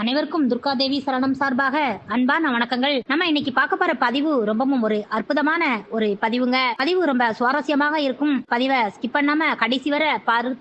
அனைவருக்கும் துர்கா தேவி சரணம் சார்பாக அன்பான வணக்கங்கள். நம்ம இன்னைக்கு பார்க்க போற பதிவு ரொம்பவும் ஒரு அற்புதமான ஒரு பதிவுங்க. பதிவு ரொம்ப சுவாரஸ்யமாக இருக்கும். பதிவை ஸ்கிப் பண்ணாம கடைசி வர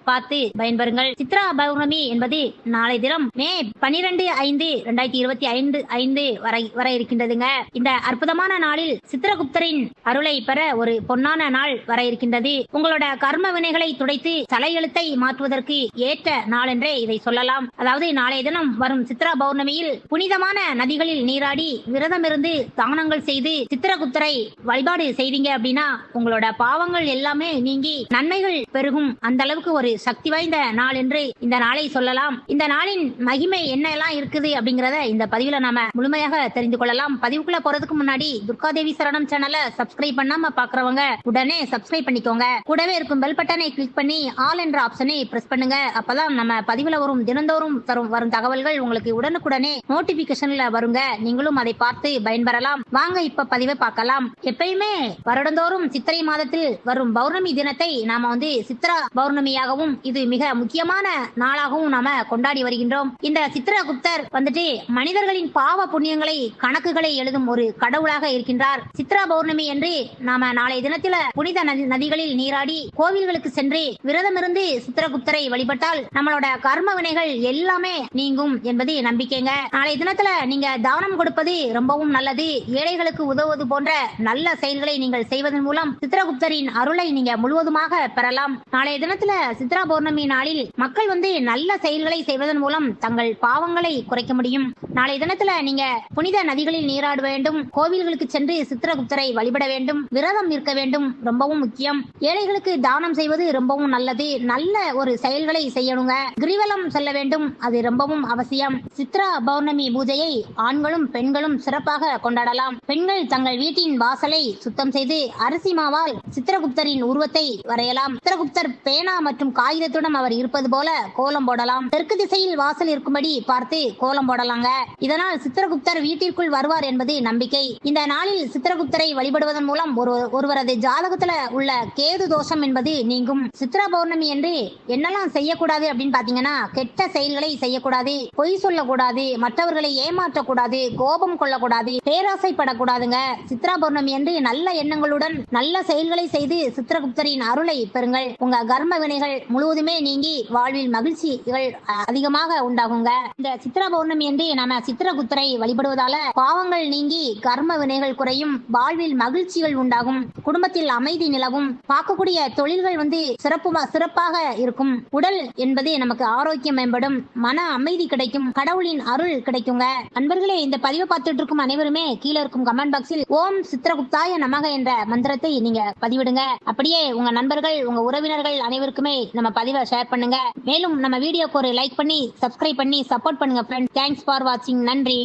பார்த்து பயன்பெறுங்கள். சித்ரா பௌர்ணமி என்பது நாளை தினம் மே பனிரெண்டு ஐந்து ரெண்டாயிரத்தி இருபத்தி ஐந்து ஐந்து வரை வர இருக்கின்றதுங்க. இந்த அற்புதமான நாளில் சித்திரகுப்தரின் அருளை பெற ஒரு பொன்னான நாள் வர இருக்கின்றது. உங்களோட கர்ம வினைகளை துடைத்து தலையெழுத்தை மாற்றுவதற்கு ஏற்ற நாள் என்றே இதை சொல்லலாம். அதாவது நாளைய தினம் வரும் சித்ரா பௌர்ணமியில் புனிதமான நதிகளில் நீராடி விரதம் இருந்து தானங்கள் செய்து சித்திரகுத்தரை வழிபாடு செய்வீங்க அப்படின்னா உங்களோட பாவங்கள் எல்லாமே நீங்கி நன்மைகள் பெருகும். அந்த அளவுக்கு ஒரு சக்தி வாய்ந்த நாள் என்று இந்த நாளை சொல்லலாம். இந்த நாளின் மகிமை என்ன எல்லாம் இருக்குது அப்படிங்கறத இந்த பதிவுல நாம முழுமையாக தெரிந்து கொள்ளலாம். பதிவுக்குள்ள போறதுக்கு முன்னாடி துர்காதேவி சரணம் சேனலை சப்ஸ்கிரைப் பண்ணாம பாக்குறவங்க உடனே சப்ஸ்கிரைப் பண்ணிக்கோங்க. கூடவே இருக்கும் பெல் பட்டனை கிளிக் பண்ணி ஆல் என்ற ஆப்ஷனை பிரஸ் பண்ணுங்க. அப்பதான் நம்ம பதிவுல வரும் தினந்தோறும் தரும் வரும் தகவல்கள் உங்களுக்கு உடனுக்குடனே நோட்டிபிகேஷன்ல வருங்க. நீங்களும் அதை பார்த்து பயன்பெறலாம். வாங்க இப்ப பதிவை பார்க்கலாம். எப்பயுமே வருடந்தோறும் சித்திரை மாதத்தில் வரும் பௌர்ணமி தினத்தை நாம வந்து சித்ரா பௌர்ணமியாகவும் இது மிக முக்கியமான நாளாகவும் நாம கொண்டாடி வருகின்றோம். இந்த சித்திரகுப்தர் வந்துட்டு மனிதர்களின் பாவ புண்ணியங்களை கணக்குகளை எழுதும் ஒரு கடவுளாக இருக்கின்றார். சித்ரா பௌர்ணமி என்று நாம நாளைய தினத்தில புனித நதி நதிகளில் நீராடி கோவில்களுக்கு சென்று விரதமிருந்து சித்திரகுப்தரை வழிபட்டால் நம்மளோட கர்ம வினைகள் எல்லாமே நீங்கும் என்பது நம்பிக்கைங்க. நாளைய தினத்துல நீங்க தானம் கொடுப்பது ரொம்பவும் நல்லது. ஏழைகளுக்கு உதவுவது போன்ற நல்ல செயல்களை நீங்கள் செய்வதன் மூலம் சித்திரகுப்தரின் அருளை நீங்க முழுவதுமாக பெறலாம். நாளைய தினத்துல சித்ரா பௌர்ணமி நாளில் மக்கள் வந்து நல்ல செயல்களை செய்வதன் மூலம் தங்கள் பாவங்களை குறைக்க முடியும். நாளைய தினத்துல நீங்க புனித நதிகளில் நீராட வேண்டும். கோவில்களுக்கு சென்று சித்திரகுப்தரை வழிபட வேண்டும். விரதம் இருக்க வேண்டும். ரொம்பவும் முக்கியம். ஏழைகளுக்கு தானம் செய்வது ரொம்பவும் நல்லது. நல்ல ஒரு செயல்களை செய்யணுங்க. கிரிவலம் செல்ல வேண்டும். அது ரொம்பவும் அவசியம். சித்ரா பௌர்ணமி பூஜையை ஆண்களும் பெண்களும் சிறப்பாக கொண்டாடலாம். பெண்கள் தங்கள் வீட்டின் வாசலை சுத்தம் செய்து அரிசி மாவால் சித்திரகுப்தரின் உருவத்தை வரையலாம். சித்திரகுப்தர் பேனா மற்றும் காகிதத்துடன் அவர் இருப்பது போல கோலம் போடலாம். தெற்கு திசையில் வாசல் இருக்கும்படி பார்த்து கோலம் போடலாங்க. இதனால் சித்திரகுப்தர் வீட்டிற்குள் வருவார் என்பது நம்பிக்கை. இந்த நாளில் சித்திரகுப்தரை வழிபடுவதன் மூலம் ஒரு ஒருவரது ஜாதகத்துல உள்ள கேது தோஷம் என்பது நீங்கும். சித்ரா பௌர்ணமி என்று என்னெல்லாம் செய்யக்கூடாது அப்படின்னு பாத்தீங்கன்னா கெட்ட செயல்களை செய்யக்கூடாது. பொய் சொல்ல கொள்ளக்கூடாது மற்றவர்களை ஏமாற்றக்கூடாது கோபம் கொள்ளக்கூடாது பேராசைப்படக்கூடாதுங்க. சித்ரா பௌர்ணமி என்று நல்ல எண்ணங்களுடன் நல்ல செயல்களை செய்து சித்திரகுப்தரின் அருளை பெறுங்கள். உங்க கர்ம வினைகள் முழுவதுமே நீங்கி வாழ்வில் மகிழ்ச்சிகள் அதிகமாக உண்டாகுங்க. இந்த சித்ரா பௌர்ணமி என்று நாம சித்திரகுப்தரை வழிபடுவதால பாவங்கள் நீங்கி கர்ம வினைகள் குறையும் வாழ்வில் மகிழ்ச்சிகள் உண்டாகும். குடும்பத்தில் அமைதி நிலவும் பார்க்கக்கூடிய தொழில்கள் வந்து சிறப்பு சிறப்பாக இருக்கும். உடல் என்பது நமக்கு ஆரோக்கியம் மேம்படும் மன அமைதி கிடைக்கும். கடவுளின் அருள் கிடைக்குங்க. அன்பர்களே இந்த பதிவை பார்த்துட்டு இருக்கும் அனைவருமே கீழே இருக்கும் கமெண்ட் பாக்ஸில் ஓம் சித்திரகுப்தாய நமக என்ற மந்திரத்தை நீங்க பதிவிடுங்க. அப்படியே உங்க நண்பர்கள் உங்க உறவினர்கள் அனைவருக்குமே நம்ம பதிவை ஷேர் பண்ணுங்க. மேலும் நம்ம வீடியோக்கு ஒரு லைக் பண்ணி சப்ஸ்கிரைப் பண்ணி சப்போர்ட் பண்ணுங்க ஃப்ரெண்ட்ஸ் தேங்க்ஸ் ஃபார் வாட்சிங் நன்றி.